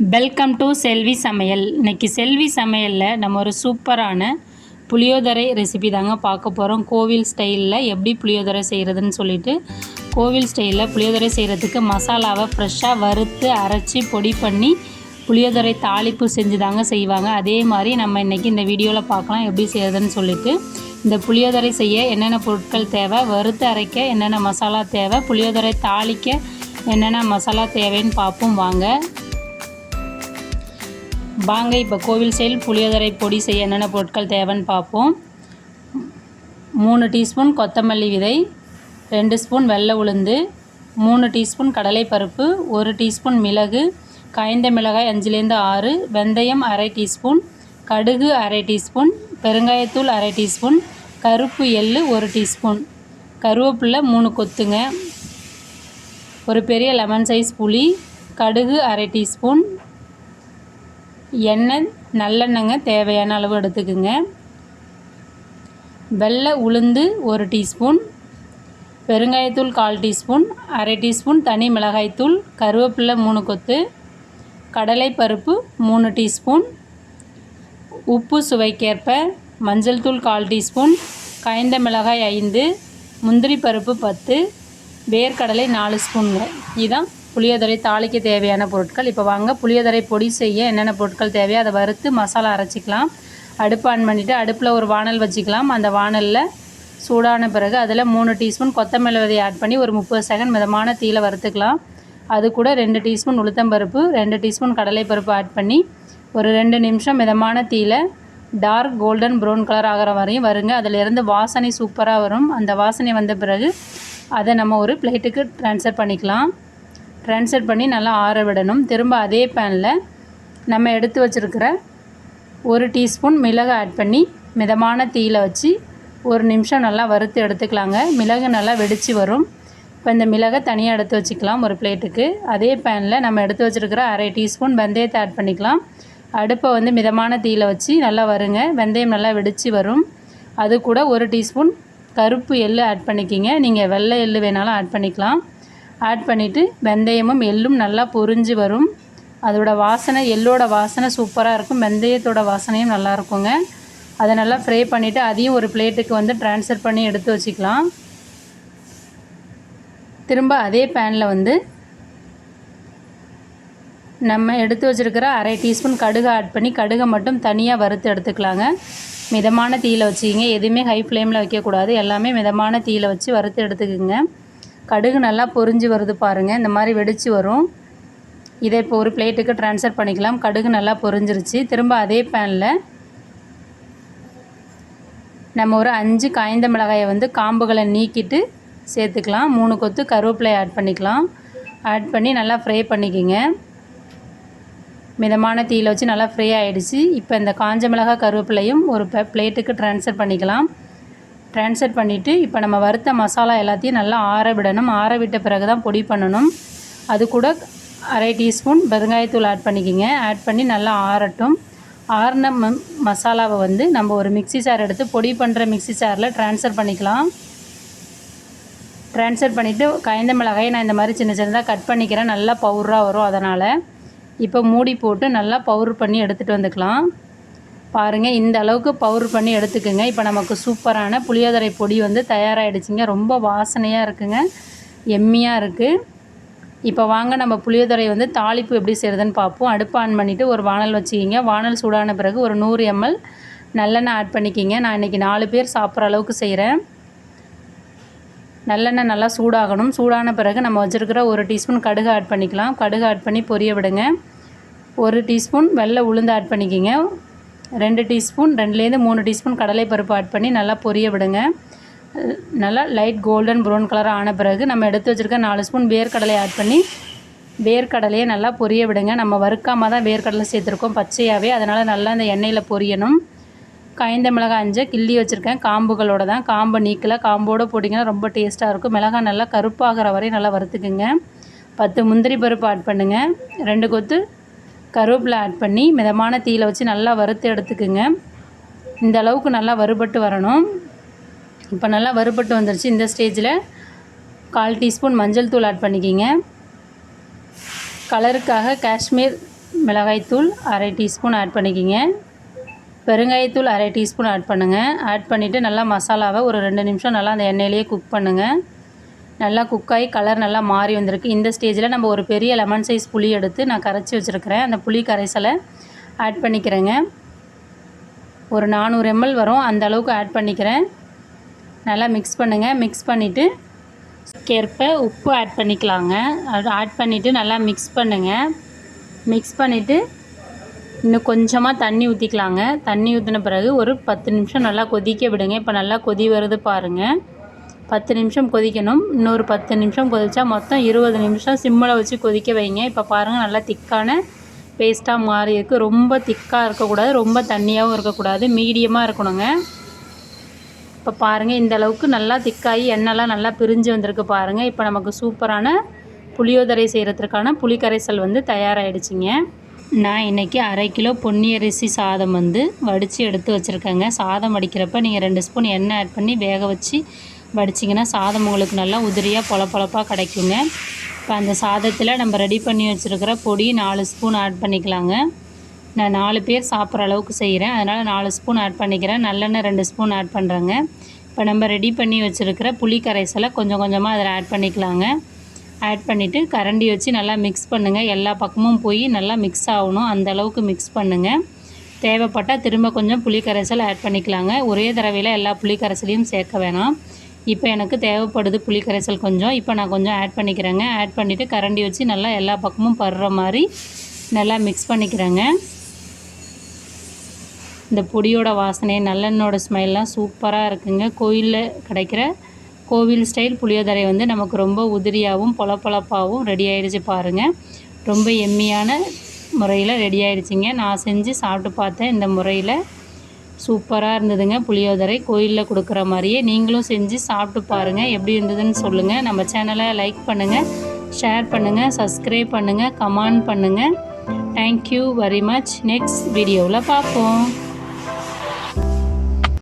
Welcome to செல்வி சமையல் இன்னைக்கு செல்வி சமையலில் நம்ம ஒரு சூப்பரான புளியோதரை ரெசிபி தாங்க பார்க்க போகிறோம் கோவில் ஸ்டைலில் எப்படி புளியோதரை செய்கிறதுன்னு சொல்லிட்டு கோவில் ஸ்டைலில் புளியோதரை செய்கிறதுக்கு மசாலாவை ஃப்ரெஷ்ஷாக வறுத்து அரைச்சி பொடி பண்ணி புளியோதரை தாளிப்பு செஞ்சு தாங்க செய்வாங்க. அதே மாதிரி நம்ம இன்றைக்கி இந்த வீடியோவில் பார்க்கலாம் எப்படி செய்கிறதுன்னு சொல்லிட்டு இந்த புளியோதரை செய்ய என்னென்ன பொருட்கள் தேவை வறுத்து அரைக்க என்னென்ன மசாலா தேவை புளியோதரை தாளிக்க என்னென்ன மசாலா தேவைன்னு பார்ப்போம். வாங்க. வாங்க இப்போ கோவில் செயல் புளியோதரை பொடி செய்ய என்னென்ன பொருட்கள் தேவைன்னு பார்ப்போம். மூணு டீஸ்பூன் கொத்தமல்லி விதை ரெண்டு ஸ்பூன் வெள்ளை உளுந்து மூணு டீஸ்பூன் கடலைப்பருப்பு ஒரு டீஸ்பூன் மிளகு காய்ந்த மிளகாய் அஞ்சுலேருந்து ஆறு வெந்தயம் அரை டீஸ்பூன் கடுகு அரை டீஸ்பூன் பெருங்காயத்தூள் அரை டீஸ்பூன் கருப்பு எள்ளு ஒரு டீஸ்பூன். கருவேப்பிலை மூணு கொத்துங்க. ஒரு பெரிய லெமன் சைஸ் புளி கடுகு அரை டீஸ்பூன் எண்ணெய் நல்லெண்ணெய்ங்க தேவையான அளவு எடுத்துக்குங்க. வெள்ளை உளுந்து ஒரு டீஸ்பூன் பெருங்காயத்தூள் கால் டீஸ்பூன் அரை டீஸ்பூன் தனி மிளகாய்த்தூள் கருவேப்பிலை மூணு கொத்து கடலைப்பருப்பு மூணு டீஸ்பூன் உப்பு சுவைக்கேற்ப மஞ்சள் தூள் கால் டீஸ்பூன் காய்ந்த மிளகாய் ஐந்து முந்திரி பருப்பு பத்து வேர்க்கடலை நாலு ஸ்பூனுங்க. இதுதான் புளியோதரை தாளிக்க தேவையான பொருட்கள். இப்போ வாங்க புளியோதரை பொடி செய்ய என்னென்ன பொருட்கள் தேவையோ அதை வறுத்து மசாலா அரைச்சிக்கலாம். அடுப்பு ஆன் பண்ணிவிட்டு அடுப்பில் ஒரு வானல் வச்சுக்கலாம். அந்த வானலில் சூடான பிறகு அதில் மூணு டீஸ்பூன் கொத்தமல்லி விதையை ஆட் பண்ணி ஒரு முப்பது செகண்ட் மிதமான தீயில் வறுத்துக்கலாம். அது கூட ரெண்டு டீஸ்பூன் உளுத்தம்பருப்பு ரெண்டு டீஸ்பூன் கடலைப்பருப்பு ஆட் பண்ணி ஒரு ரெண்டு நிமிஷம் மிதமான தீயில் டார்க் கோல்டன் ப்ரௌன் கலர் ஆகிற வரையும் வருங்க. அதிலிருந்து வாசனை சூப்பராக வரும். அந்த வாசனை வந்த பிறகு அதை நம்ம ஒரு பிளேட்டுக்கு ட்ரான்ஸ்ஃபர் பண்ணிக்கலாம். ட்ரான்ஸ்ஃபர் பண்ணி நல்லா ஆற விடணும். திரும்ப அதே பேனில் நம்ம எடுத்து வச்சுருக்கிற ஒரு டீஸ்பூன் மிளகு ஆட் பண்ணி மிதமான தீயில் வச்சு ஒரு நிமிஷம் நல்லா வறுத்து எடுத்துக்கலாங்க. மிளகு நல்லா வெடித்து வரும். இப்போ இந்த மிளகை தனியாக எடுத்து வச்சுக்கலாம் ஒரு பிளேட்டுக்கு அதே பேனில் நம்ம எடுத்து வச்சுருக்கிற அரை டீஸ்பூன் வெந்தயத்தை ஆட் பண்ணிக்கலாம். அடுப்பை வந்து மிதமான தீயில் வச்சு நல்லா வருங்க. வெந்தயம் நல்லா வெடித்து வரும். அது கூட ஒரு டீஸ்பூன் கருப்பு எள்ளு ஆட் பண்ணிக்கிங்க. நீங்கள் வெள்ளை எள்ளு வேணாலும் ஆட் பண்ணிக்கலாம். ஆட் பண்ணிவிட்டு வெந்தயமும் எள்ளும் நல்லா பொரிஞ்சு வரும். அதோட வாசனை எள்ளோட வாசனை சூப்பராக இருக்கும். வெந்தயத்தோட வாசனையும் நல்லா இருக்குங்க. அதை நல்லா ஃப்ரை பண்ணிவிட்டு அதையும் ஒரு பிளேட்டுக்கு வந்து ட்ரான்ஸ்ஃபர் பண்ணி எடுத்து வச்சுக்கலாம். திரும்ப அதே பேனில் வந்து நம்ம எடுத்து வச்சுருக்கிற அரை டீஸ்பூன் கடுகு ஆட் பண்ணி கடுகை மட்டும் தனியாக வறுத்து எடுத்துக்கலாங்க. மிதமான தீயில் வச்சுக்கிங்க. எதுவுமே ஹை ஃப்ளேமில் வைக்கக்கூடாது. எல்லாமே மிதமான தீயில் வச்சு வறுத்து எடுத்துக்கோங்க. கடுகு நல்லா பொரிஞ்சு வருது பாருங்கள் இந்த மாதிரி வெடித்து வரும். இதை இப்போ ஒரு பிளேட்டுக்கு ட்ரான்ஸ்ஃபர் பண்ணிக்கலாம். கடுகு நல்லா பொரிஞ்சிருச்சு திரும்ப அதே பேனில் நம்ம ஒரு அஞ்சு காய்ந்த மிளகாயை வந்து காம்புகளை நீக்கிட்டு சேர்த்துக்கலாம். மூணு கொத்து கருவேப்பிலை ஆட் பண்ணிக்கலாம். ஆட் பண்ணி நல்லா ஃப்ரை பண்ணிக்கோங்க. மிதமான தீயில் வச்சு நல்லா ஃப்ரை ஆகிடுச்சு இப்போ இந்த காஞ்ச மிளகாய் கருவேப்பிலையும் ஒரு பிளேட்டுக்கு ட்ரான்ஸ்ஃபர் பண்ணிக்கலாம். ட்ரான்ஸ்ஃபர் பண்ணிவிட்டு இப்போ நம்ம வறுத்த மசாலா எல்லாத்தையும் நல்லா ஆற விடணும். ஆற விட்ட பிறகு தான் பொடி பண்ணணும். அது கூட அரை டீஸ்பூன் பெருங்காயத்தூள் ஆட் பண்ணிக்கிங்க. ஆட் பண்ணி நல்லா ஆறட்டும். ஆறின ம மசாலாவை வந்து நம்ம ஒரு மிக்சி சார் எடுத்து பொடி பண்ணுற மிக்சி சாரில் ட்ரான்ஸ்ஃபர் பண்ணிக்கலாம். ட்ரான்ஸ்ஃபர் பண்ணிவிட்டு காய்ந்த மிளகாயை நான் இந்த மாதிரி சின்ன சின்னதாக கட் பண்ணிக்கிறேன். நல்லா பவுடராக வரும் அதனால். இப்போ மூடி போட்டு நல்லா பவுர் பண்ணி எடுத்துகிட்டு வந்துக்கலாம். பாருங்கள் இந்த அளவுக்கு பவுர் பண்ணி எடுத்துக்கோங்க. இப்போ நமக்கு சூப்பரான புளியோதரை பொடி வந்து தயாராகிடுச்சிங்க ரொம்ப வாசனையாக இருக்குங்க. எம்மியாக இருக்குது இப்போ வாங்க நம்ம புளியோதரை வந்து தாளிப்பு எப்படி செய்கிறதுன்னு பார்ப்போம் அடுப்பு ஆன் பண்ணிவிட்டு ஒரு வானல் வச்சுக்கிங்க. வானல் சூடான பிறகு ஒரு நூறு எம்எல் நல்லெண்ணெய் ஆட் பண்ணிக்கிங்க. நான் இன்றைக்கி நாலு பேர் சாப்பிட்ற அளவுக்கு செய்கிறேன் நல்லெண்ணெய் நல்லா சூடாகணும். சூடான பிறகு நம்ம வச்சுருக்கிற ஒரு டீஸ்பூன் கடுகு ஆட் பண்ணிக்கலாம். கடுகு ஆட் பண்ணி பொரிய விடுங்க. ஒரு டீஸ்பூன் வெள்ளை உளுந்து ஆட் பண்ணிக்கிங்க. ரெண்டு டீஸ்பூன் ரெண்டுலேருந்து மூணு டீஸ்பூன் கடலைப்பருப்பு ஆட் பண்ணி நல்லா பொரிய விடுங்க. நல்லா லைட் கோல்டன் ப்ரௌன் கலர் ஆன பிறகு நம்ம எடுத்து வச்சுருக்க நாலு ஸ்பூன் வேர்க்கடலை ஆட் பண்ணி வேர்க்கடலையை நல்லா பொரிய விடுங்க. நம்ம வறுக்காமல் தான் வேர்க்கடலை சேர்த்துருக்கோம் பச்சையாகவே அதனால் நல்லா அந்த எண்ணெயில் பொரியணும். காய்ந்த மிளகாய் அஞ்சு கிள்ளி வச்சுருக்கேன். காம்புகளோட தான். காம்பை நீக்கலை காம்போடு போட்டிங்கன்னா ரொம்ப டேஸ்ட்டாக இருக்கும். மிளகாய் நல்லா கருப்பாகிற வரையும் நல்லா வறுத்துக்குங்க. பத்து முந்திரி பருப்பு ஆட் பண்ணுங்கள் ரெண்டு கொத்து கருவேப்பிலை ஆட் பண்ணி மிதமான தீயில் வச்சு நல்லா வறுத்து எடுத்துக்குங்க. இந்த அளவுக்கு நல்லா வறுபட்டு வரணும். இப்போ நல்லா வறுபட்டு வந்துருச்சு. இந்த ஸ்டேஜில் கால் டீஸ்பூன் மஞ்சள் தூள் ஆட் பண்ணிக்கிங்க. கலருக்காக காஷ்மீர் மிளகாய்த்தூள் அரை டீஸ்பூன் ஆட் பண்ணிக்கிங்க. பெருங்காயத்தூள் அரை டீஸ்பூன் ஆட் பண்ணுங்கள் ஆட் பண்ணிவிட்டு நல்லா மசாலாவை ஒரு ரெண்டு நிமிஷம் நல்லா அந்த எண்ணெயிலேயே குக் பண்ணுங்கள் நல்லா குக் ஆகி கலர் நல்லா மாறி வந்திருக்கு. இந்த ஸ்டேஜில் நம்ம ஒரு பெரிய லெமன் சைஸ் புளி எடுத்து நான் கரைச்சி வச்சுருக்கிறேன். அந்த புளி கரைசலை ஆட் பண்ணிக்கிறேங்க. ஒரு நானூறு எம்எல் வரும். அந்த அளவுக்கு ஆட் பண்ணிக்கிறேன். நல்லா மிக்ஸ் பண்ணுங்கள் மிக்ஸ் பண்ணிவிட்டு கேற்ப உப்பு ஆட் பண்ணிக்கலாங்க. அது ஆட் பண்ணிவிட்டு நல்லா மிக்ஸ் பண்ணுங்கள் மிக்ஸ் பண்ணிவிட்டு இன்னும் கொஞ்சமாக தண்ணி ஊற்றிக்கலாங்க தண்ணி ஊற்றின பிறகு ஒரு பத்து நிமிஷம் நல்லா கொதிக்க விடுங்க. இப்போ நல்லா கொதி வருது பாருங்கள் பத்து நிமிஷம் கொதிக்கணும். இன்னொரு பத்து நிமிஷம் கொதித்தா மொத்தம் இருபது நிமிஷம் சிம்மில் வச்சு கொதிக்க வைங்க. இப்போ பாருங்கள் நல்லா திக்கான பேஸ்ட்டாக மாறி இருக்குது ரொம்ப திக்காக இருக்கக்கூடாது ரொம்ப தண்ணியாகவும் இருக்கக்கூடாது. மீடியமாக இருக்கணுங்க. இப்போ பாருங்கள் இந்த அளவுக்கு நல்லா திக்காகி எண்ணெய்லாம் நல்லா பிரிஞ்சு வந்திருக்கு பாருங்கள் இப்போ நமக்கு சூப்பரான புளியோதரை செய்கிறதுக்கான புளிக்கரைசல் வந்து தயாராகிடுச்சிங்க நான் இன்றைக்கி அரை கிலோ பொன்னி அரிசி சாதம் வந்து வடித்து எடுத்து வச்சுருக்கேங்க. சாதம் வடிக்கிறப்ப நீங்கள் ரெண்டு ஸ்பூன் எண்ணெய் ஆட் பண்ணி வேக வச்சு வடிச்சிங்கன்னா சாதம் உங்களுக்கு நல்லா உதிரியாக பொலபொழப்பாக கிடைக்குங்க. இப்போ அந்த சாதத்தில் நம்ம ரெடி பண்ணி வச்சுருக்கிற பொடி நாலு ஸ்பூன் ஆட் பண்ணிக்கலாங்க. நான் நாலு பேர் சாப்பிட்ற அளவுக்கு செய்கிறேன் அதனால் நாலு ஸ்பூன் ஆட் பண்ணிக்கிறேன். நல்லெண்ணெய் ரெண்டு ஸ்பூன் ஆட் பண்ணுறேங்க இப்போ நம்ம ரெடி பண்ணி வச்சுருக்கிற புளி கரைசலை கொஞ்சம் கொஞ்சமாக அதில் ஆட் பண்ணிக்கலாங்க. ஆட் பண்ணிவிட்டு கரண்டி வச்சு நல்லா மிக்ஸ் பண்ணுங்கள் எல்லா பக்கமும் போய் நல்லா மிக்ஸ் ஆகணும். அந்த அளவுக்கு மிக்ஸ் பண்ணுங்கள் தேவைப்பட்டால் திரும்ப கொஞ்சம் புளி கரைசல் ஆட் பண்ணிக்கலாங்க. ஒரே தடவையில் எல்லா புளி கரைசலையும் சேர்க்க வேணாம். இப்போ எனக்கு தேவைப்படுது புளி கரைசல் கொஞ்சம். இப்போ நான் கொஞ்சம் ஆட் பண்ணிக்கிறேங்க. ஆட் பண்ணிவிட்டு கரண்டி வச்சு நல்லா எல்லா பக்கமும் படுற மாதிரி நல்லா மிக்ஸ் பண்ணிக்கிறேங்க. இந்த பொடியோட வாசனை நல்லெண்ணோட ஸ்மெல்லாம் சூப்பராக இருக்குங்க. கோயிலில் கிடைக்கிற கோவில் ஸ்டைல் புளியோதரை வந்து நமக்கு ரொம்ப உதிரியாகவும் பொலப்பொலப்பாகவும் ரெடி ஆகிடுச்சு பாருங்கள் ரொம்ப எம்மியான முறையில் ரெடி ஆகிடுச்சிங்க நான் செஞ்சு சாப்பிட்டு பார்த்தேன் இந்த முறையில் சூப்பராக இருந்ததுங்க. புளியோதரை கோயிலில் கொடுக்குற மாதிரியே நீங்களும் செஞ்சு சாப்பிட்டு பாருங்கள் எப்படி இருந்ததுன்னு சொல்லுங்கள் நம்ம சேனலை லைக் பண்ணுங்கள் ஷேர் பண்ணுங்கள் சப்ஸ்கிரைப் பண்ணுங்கள் கமெண்ட் பண்ணுங்கள் தேங்க்யூ வெரி மச் நெக்ஸ்ட் வீடியோவில் பார்ப்போம்.